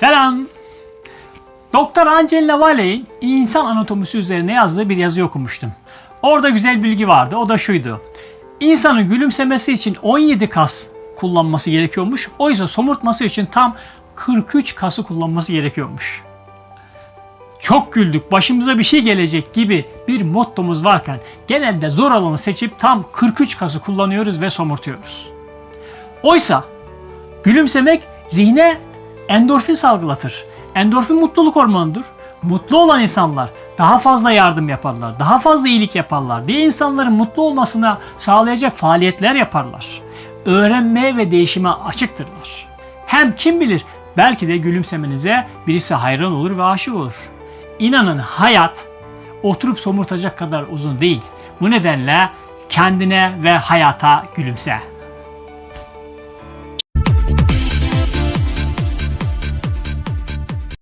Selam. Doktor Angelina Valley'in insan anatomisi üzerine yazdığı bir yazı okumuştum. Orada güzel bilgi vardı. O da şuydu. İnsanın gülümsemesi için 17 kas kullanması gerekiyormuş. Oysa somurtması için tam 43 kası kullanması gerekiyormuş. Çok güldük, başımıza bir şey gelecek gibi bir mottomuz varken genelde zor olanı seçip tam 43 kası kullanıyoruz ve somurtuyoruz. Oysa Gülümsemek zihne endorfin salgılatır. Endorfin mutluluk hormonudur. Mutlu olan insanlar daha fazla yardım yaparlar, daha fazla iyilik yaparlar diye insanların mutlu olmasına sağlayacak faaliyetler yaparlar. Öğrenmeye ve değişime açıktırlar. Hem kim bilir belki de gülümsemenize birisi hayran olur ve aşık olur. İnanın hayat oturup somurtacak kadar uzun değil. Bu nedenle kendine ve hayata gülümse.